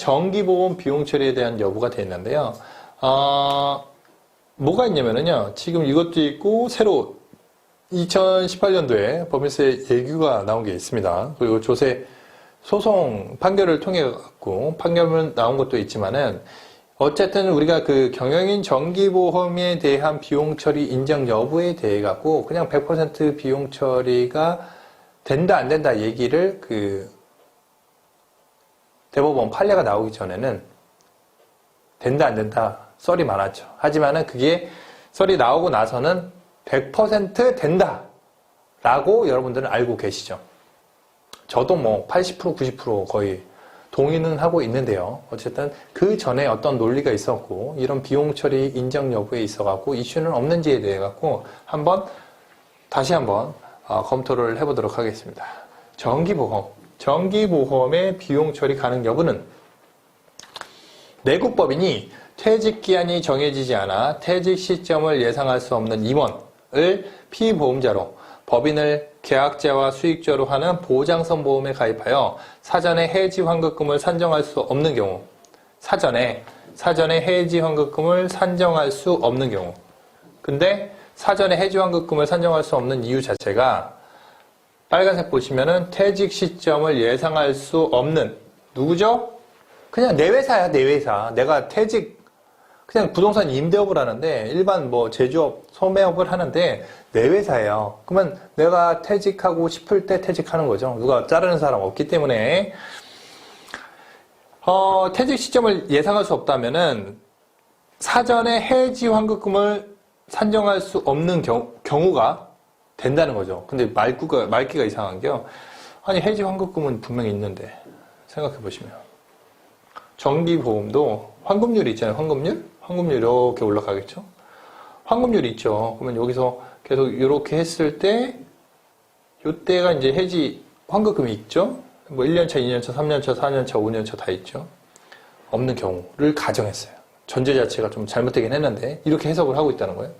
정기보험 비용 처리에 대한 여부가 되어 있는데요. 어, 뭐가 있냐면요. 지금 이것도 있고, 새로 2018년도에 법인세 예규가 나온 게 있습니다. 그리고 조세 소송 판결을 통해 갖고 판결은 나온 것도 있지만은 어쨌든 우리가 그 경영인 정기보험에 대한 비용 처리 인정 여부에 대해 갖고 그냥 100% 비용 처리가 된다 안 된다 얘기를 그 대법원 판례가 나오기 전에는 된다 안 된다 썰이 많았죠. 하지만은 그게 썰이 나오고 나서는 100% 된다 라고 여러분들은 알고 계시죠. 저도 뭐 80% 90% 거의 동의는 하고 있는데요. 어쨌든 그 전에 어떤 논리가 있었고 이런 비용 처리 인정 여부에 있어 갖고 이슈는 없는지에 대해 갖고 한번 다시 한번 어, 검토를 해보도록 하겠습니다. 정기보험, 정기보험의 비용 처리 가능 여부는 내국법인이 퇴직 기한이 정해지지 않아 퇴직 시점을 예상할 수 없는 임원을 피보험자로 법인을 계약자와 수익자로 하는 보장성 보험에 가입하여 사전에 해지 환급금을 산정할 수 없는 경우 사전에 사전에 해지 환급금을 산정할 수 없는 경우 근데 사전에 해지 환급금을 산정할 수 없는 이유 자체가 빨간색 보시면은 퇴직 시점을 예상할 수 없는 누구죠? 그냥 내 회사야 내 회사 내가 퇴직 그냥 부동산 임대업을 하는데 일반 뭐 제조업, 소매업을 하는데 내 회사예요. 그러면 내가 퇴직하고 싶을 때 퇴직하는 거죠. 누가 자르는 사람 없기 때문에 어, 퇴직 시점을 예상할 수 없다면은 사전에 해지 환급금을 산정할 수 없는 경, 경우가 된다는 거죠. 근데 말구가 말기가 이상한 게요. 아니 해지 환급금은 분명히 있는데 생각해 보시면 정기보험도 환급률이 있잖아요. 환급률? 환급률 이렇게 올라가겠죠? 환급률이 있죠. 그러면 여기서 계속 이렇게 했을 때, 요때가 이제 해지 환급금이 있죠? 뭐 1년차, 2년차, 3년차, 4년차, 5년차 다 있죠? 없는 경우를 가정했어요. 전제 자체가 좀 잘못되긴 했는데, 이렇게 해석을 하고 있다는 거예요.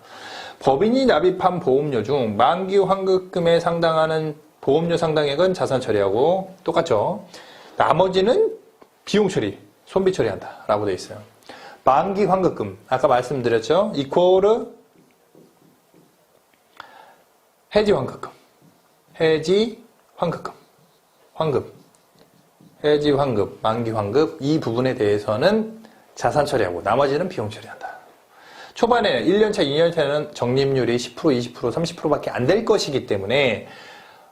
법인이 납입한 보험료 중 만기 환급금에 상당하는 보험료 상당액은 자산 처리하고 똑같죠. 나머지는 비용 처리, 손비 처리한다. 라고 되어 있어요. 만기 환급금 아까 말씀드렸죠 이코르 해지 환급금 해지 환급금 환급 해지 환급 만기 환급 이 부분에 대해서는 자산 처리하고 나머지는 비용 처리한다 초반에 1년차 2년차는 적립률이 10% 20% 30%밖에 안 될 것이기 때문에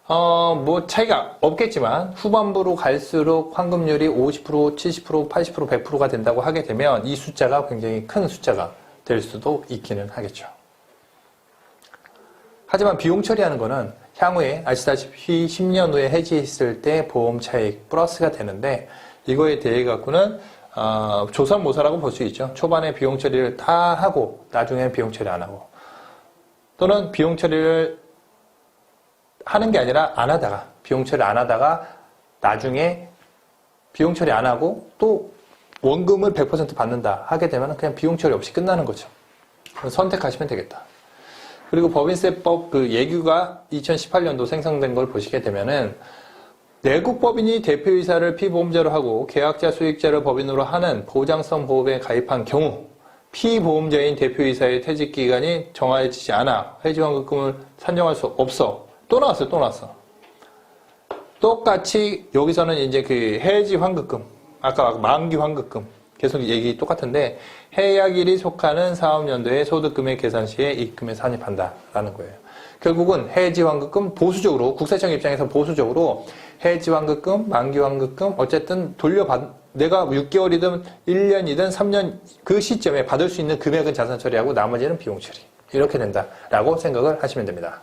어, 뭐 차이가 없겠지만 후반부로 갈수록 환급률이 50%, 70%, 80%, 100%가 된다고 하게 되면 이 숫자가 굉장히 큰 숫자가 될 수도 있기는 하겠죠. 하지만 비용 처리하는 거는 향후에 아시다시피 10년 후에 해지했을 때 보험 차익 플러스가 되는데 이거에 대해 갖고는 어, 조선모사라고 볼 수 있죠. 초반에 비용 처리를 다 하고 나중에 비용 처리 안 하고 또는 비용 처리를 하는 게 아니라 안 하다가 비용 처리 안 하다가 나중에 비용 처리 안 하고 또 원금을 100% 받는다 하게 되면 그냥 비용 처리 없이 끝나는 거죠. 선택하시면 되겠다. 그리고 법인세법 그 예규가 2018년도 생성된 걸 보시게 되면은 내국 법인이 대표이사를 피보험자로 하고 계약자 수익자를 법인으로 하는 보장성 보험에 가입한 경우 피보험자인 대표이사의 퇴직 기간이 정해지지 않아 회지환급금을 산정할 수 없어 또 나왔어요, 또 나왔어. 똑같이 여기서는 이제 그 해지 환급금, 아까 만기 환급금 계속 얘기 똑같은데 해약일이 속하는 사업연도의 소득금의 계산 시에 입금에 산입한다라는 거예요. 결국은 해지 환급금 보수적으로 국세청 입장에서 보수적으로 해지 환급금, 만기 환급금 어쨌든 돌려받 내가 6개월이든 1년이든 3년 그 시점에 받을 수 있는 금액은 자산 처리하고 나머지는 비용 처리. 이렇게 된다라고 생각을 하시면 됩니다.